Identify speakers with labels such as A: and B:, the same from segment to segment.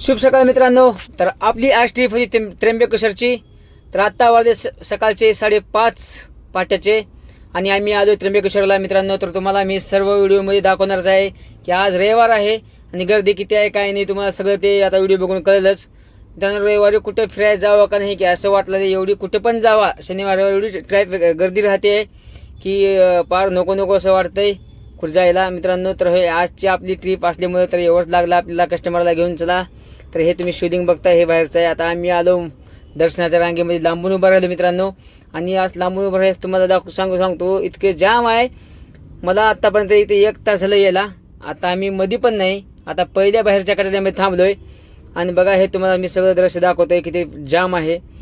A: शुभ सकाळ मित्रांनो. तर आपली आज ट्रीप होती त्र्यंबकेश्वरची. तर आत्ता वाजले स- सकाळचे साडेपाच पाट्याचे. आणि आम्ही आलो त्र्यंबकेश्वरला मित्रांनो. तर तुम्हाला मी सर्व व्हिडिओमध्ये दाखवणारच आहे की आज रविवार आहे आणि गर्दी किती आहे काय नाही तुम्हाला सगळं ते आता व्हिडिओ बघून कळेलच. मित्रांनो रविवारी कुठे फिरायला जावं का नाही की असं वाटलं एवढी कुठे पण जावा. शनिवार एवढी ट्रॅफिक गर्दी राहते की पार नको नको असं वाटतंय. खुर्जायला मित्रांनो तर हे आजची आपली ट्रिप असल्यामुळे तर एवढंच लागला आपल्याला कस्टमरला घेऊन. चला. तर हे तुम्ही शूटिंग बघताय हे बाहेरचं आहे. आता आम्ही आलो दर्शनाच्या रांगेमध्ये. लांबून उभं राहिलो मित्रांनो. आणि आज लांबून उभं राहायचं तुम्हाला दाखवू सांगू सांगतो. इतके जाम आहे. मला आत्तापर्यंत इथे एक तास झालं यायला. आता आम्ही मध्ये पण नाही. आता पहिल्या बाहेरच्या कटाऱ्यामध्ये थांबलोय. आणि बघा हे तुम्हाला मी सगळं दृश्य दाखवतोय किती जाम आहे.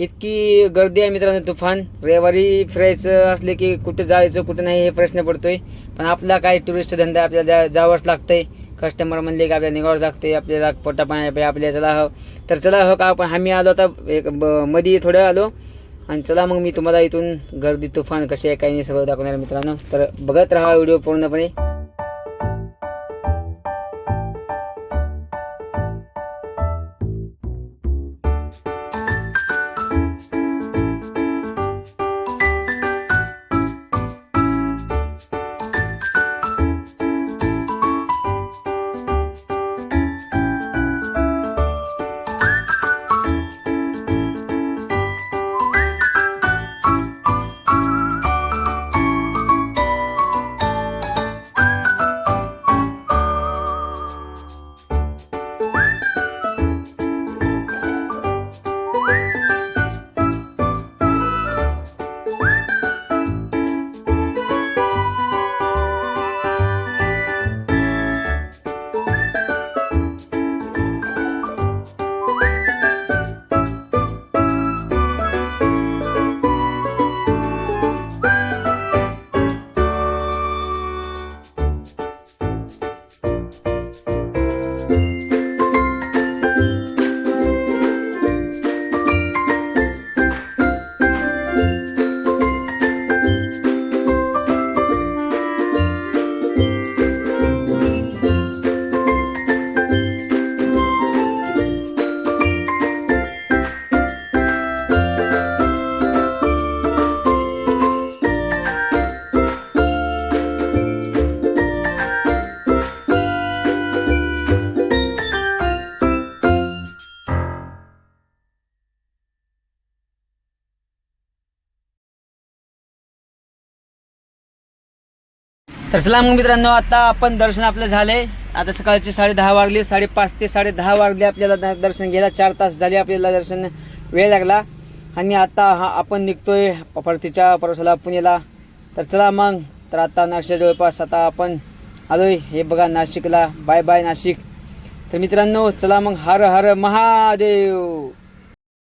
A: इतकी गर्दी आहे मित्रांनो तुफान. रविवारी फिरायचं असले की कुठे जायचं कुठे नाही हे प्रश्न पडतोय. पण आपला काय टुरिस्ट धंदा आपल्याला जावंच लागतंय. कस्टमर म्हणले की आपल्याला निघावं लागते आपल्याला पोटा पाणी आपल्याला चला हो. तर चला हो का आपण आम्ही आलो आता एक ब- मध्ये थोडं आलो. आणि चला मग मी तुम्हाला इथून गर्दी तुफान कशी आहे काही नाही सगळं दाखवणार मित्रांनो. तर बघत राहा व्हिडिओ पूर्णपणे. तर चला मग मित्रांनो आता आपण दर्शन आपलं झाले. आता सकाळचे साडे दहा वाजले साडेपाच ते साडे दहा वाजले आपल्याला द- दर्शन घ्यायला. चार तास झाले आपल्याला दर्शन वेळ लागला. आणि आता हा आपण निघतोय परतीच्या परसाला पुण्याला. तर चला मग तर आता नाशिक जवळपास आता आपण आलोय. हे बघा नाशिकला. Bye bye Nashik. तर मित्रांनो चला मग. हर हर महादेव.